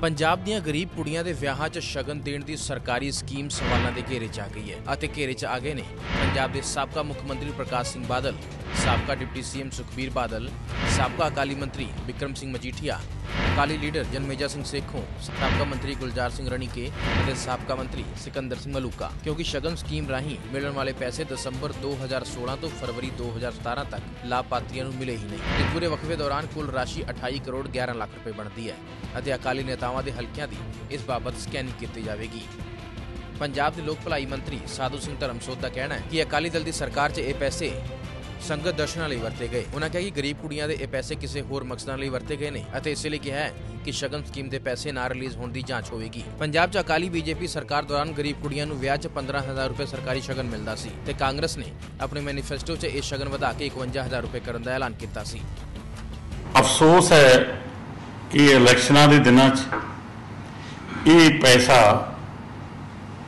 ਪੰਜਾਬ ਦੀਆਂ ਗਰੀਬ ਕੁੜੀਆਂ ਦੇ ਵਿਆਹਾਂ 'ਚ ਸ਼ਗਨ ਦੇਣ ਦੀ ਸਰਕਾਰੀ ਸਕੀਮ ਸਵਾਲਾਂ ਦੇ ਘੇਰੇ 'ਚ ਆ ਗਈ ਹੈ ਅਤੇ ਘੇਰੇ 'ਚ ਆ ਗਏ ਨੇ। ਪੰਜਾਬ ਦੇ ਸਾਬਕਾ ਮੁੱਖ ਮੰਤਰੀ ਪ੍ਰਕਾਸ਼ ਸਿੰਘ ਬਾਦਲ, ਸਾਬਕਾ ਡਿਪਟੀ ਸੀਐਮ ਸੁਖਬੀਰ ਬਾਦਲ, ਸਾਬਕਾ ਅਕਾਲੀ ਮੰਤਰੀ ਵਿਕਰਮ ਸਿੰਘ ਮਜੀਠੀਆ ਅਕਾਲੀ ਲੀਡਰ ਜਨਮੇਜਾ ਸਿੰਘ ਸੇਖੋਂ, ਸਾਬਕਾ ਮੰਤਰੀ ਗੁਲਜ਼ਾਰ ਸਿੰਘ ਰਣੀਕੇ ਅਤੇ ਸਾਬਕਾ ਮੰਤਰੀ ਸਿਕੰਦਰ ਸਿੰਘ ਮਲੂਕਾ। ਕਿਉਂਕਿ ਸ਼ਗਨ ਸਕੀਮ ਰਾਹੀਂ ਮਿਲਣ ਵਾਲੇ ਪੈਸੇ ਦਸੰਬਰ 2016 ਤੋਂ ਫਰਵਰੀ 2017 ਤੱਕ ਲਾਭਪਾਤਰੀਆਂ ਨੂੰ ਮਿਲੇ ਹੀ ਨਹੀਂ। ਇਸ ਪੂਰੇ ਵਕਫੇ ਦੌਰਾਨ ਕੁੱਲ ਰਾਸ਼ੀ 28 ਕਰੋੜ 11 ਲੱਖ ਰੁਪਏ ਬਣਦੀ ਹੈ ਅਤੇ ਅਕਾਲੀ ਨੇਤਾਵਾਂ ਦੇ ਹਲਕਿਆਂ ਦੀ ਇਸ ਬਾਬਤ ਸਕੈਨਿੰਗ ਕੀਤੀ ਜਾਵੇਗੀ। ਪੰਜਾਬ ਦੇ ਲੋਕ ਭਲਾਈ ਮੰਤਰੀ ਸਾਧੂ ਸਿੰਘ ਧਰਮਸੋਤ ਦਾ ਕਹਿਣਾ ਹੈ ਕਿ ਅਕਾਲੀ ਦਲ ਦੀ ਸਰਕਾਰ 'ਚ ਇਹ ਪੈਸੇ ਸੰਗਤ ਦਰਸ਼ਨਾਂ ਲਈ ਵਰਤੇ ਗਏ। ਉਹਨਾਂ ਕਿਹਾ ਕਿ ਗਰੀਬ ਕੁੜੀਆਂ ਦੇ ਇਹ ਪੈਸੇ ਕਿਸੇ ਹੋਰ ਮਕਸਦਾਂ ਲਈ ਵਰਤੇ ਗਏ ਨੇ ਅਤੇ ਇਸੇ ਲਈ ਕਿਹਾ ਹੈ ਕਿ ਸ਼ਗਨ ਸਕੀਮ ਦੇ ਪੈਸੇ ਨਾ ਰਿਲੀਜ਼ ਹੋਣ ਦੀ ਜਾਂਚ ਹੋਵੇਗੀ। ਪੰਜਾਬ 'ਚ ਅਕਾਲੀ ਬੀਜੇਪੀ ਸਰਕਾਰ ਦੌਰਾਨ ਗਰੀਬ ਕੁੜੀਆਂ ਨੂੰ ਵਿਆਹ 'ਚ 15000 ਰੁਪਏ ਸਰਕਾਰੀ ਸ਼ਗਨ ਮਿਲਦਾ ਸੀ ਤੇ ਕਾਂਗਰਸ ਨੇ ਆਪਣੇ ਮੈਨੀਫੈਸਟੋ 'ਚ ਇਹ ਸ਼ਗਨ ਵਧਾ ਕੇ 51000 ਰੁਪਏ ਕਰਨ ਦਾ ਐਲਾਨ ਕੀਤਾ ਸੀ। ਅਫਸੋਸ ਹੈ ਕਿ ਇਲੈਕਸ਼ਨਾਂ ਦੇ ਦਿਨਾਂ 'ਚ ਇਹ ਪੈਸਾ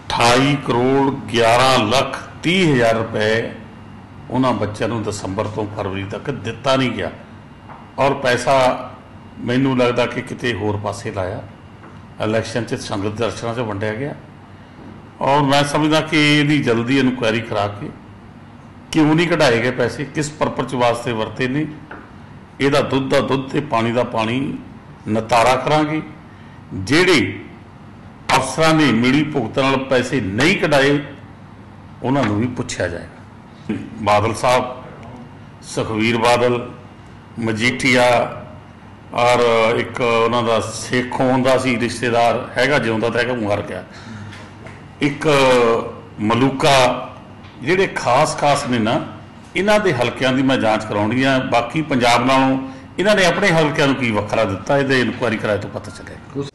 28 ਕਰੋੜ 11 ਲੱਖ 30 ਹਜ਼ਾਰ ਰੁਪਏ ਉਹਨਾਂ ਬੱਚਿਆਂ ਨੂੰ ਦਸੰਬਰ ਤੋਂ ਫਰਵਰੀ ਤੱਕ ਦਿੱਤਾ ਨਹੀਂ ਗਿਆ। ਔਰ ਪੈਸਾ ਮੈਨੂੰ ਲੱਗਦਾ ਕਿ ਕਿਤੇ ਹੋਰ ਪਾਸੇ ਲਾਇਆ। ਇਲੈਕਸ਼ਨ 'ਚ ਸੰਗਤ ਦਰਸ਼ਨਾਂ 'ਚ ਵੰਡਿਆ ਗਿਆ। ਔਰ ਮੈਂ ਸਮਝਦਾ ਕਿ ਇਹਦੀ ਜਲਦੀ ਇਨਕੁਆਇਰੀ ਕਰਾ ਕੇ ਕਿਉਂ ਨਹੀਂ ਕਢਾਏ ਗਏ ਪੈਸੇ, ਕਿਸ ਪਰਪਸ ਵਾਸਤੇ ਵਰਤੇ ਨੇ। ਇਹਦਾ ਦੁੱਧ ਦਾ ਦੁੱਧ ਤੇ ਪਾਣੀ ਦਾ ਪਾਣੀ ਨਤਾਰਾ ਕਰਾਂਗੇ। ਜਿਹੜੇ ਅਫਸਰਾਂ ਨੇ ਮਿਲੀ ਭੁਗਤ ਨਾਲ ਪੈਸੇ ਨਹੀਂ ਕਢਾਏ, ਉਹਨਾਂ ਨੂੰ ਵੀ ਪੁੱਛਿਆ ਜਾਏਗਾ। ਬਾਦਲ ਸਾਹਿਬ, ਸੁਖਵੀਰ ਬਾਦਲ, ਮਜੀਠੀਆ ਔਰ ਇੱਕ ਉਹਨਾਂ ਦਾ ਸੇਖੋਂ ਹੁੰਦਾ ਸੀ, ਰਿਸ਼ਤੇਦਾਰ ਹੈਗਾ, ਜਿਉਂਦਾ ਤਾਂ ਹੈਗਾ ਮਰ ਗਿਆ। ਇੱਕ ਮਲੂਕਾ, ਜਿਹੜੇ ਖਾਸ-ਖਾਸ ਨੇ ਨਾ, ਇਹਨਾਂ ਦੇ ਹਲਕਿਆਂ ਦੀ ਮੈਂ ਜਾਂਚ ਕਰਾਉਣੀ ਆ। ਬਾਕੀ ਪੰਜਾਬ ਨਾਲੋਂ ਇਹਨਾਂ ਨੇ ਆਪਣੇ ਹਲਕਿਆਂ ਨੂੰ ਕੀ ਵੱਖਰਾ ਦਿੱਤਾ, ਇਹਦੇ ਇਨਕੁਆਇਰੀ ਕਰਾਏ ਤੋਂ ਪਤਾ ਚੱਲੇਗਾ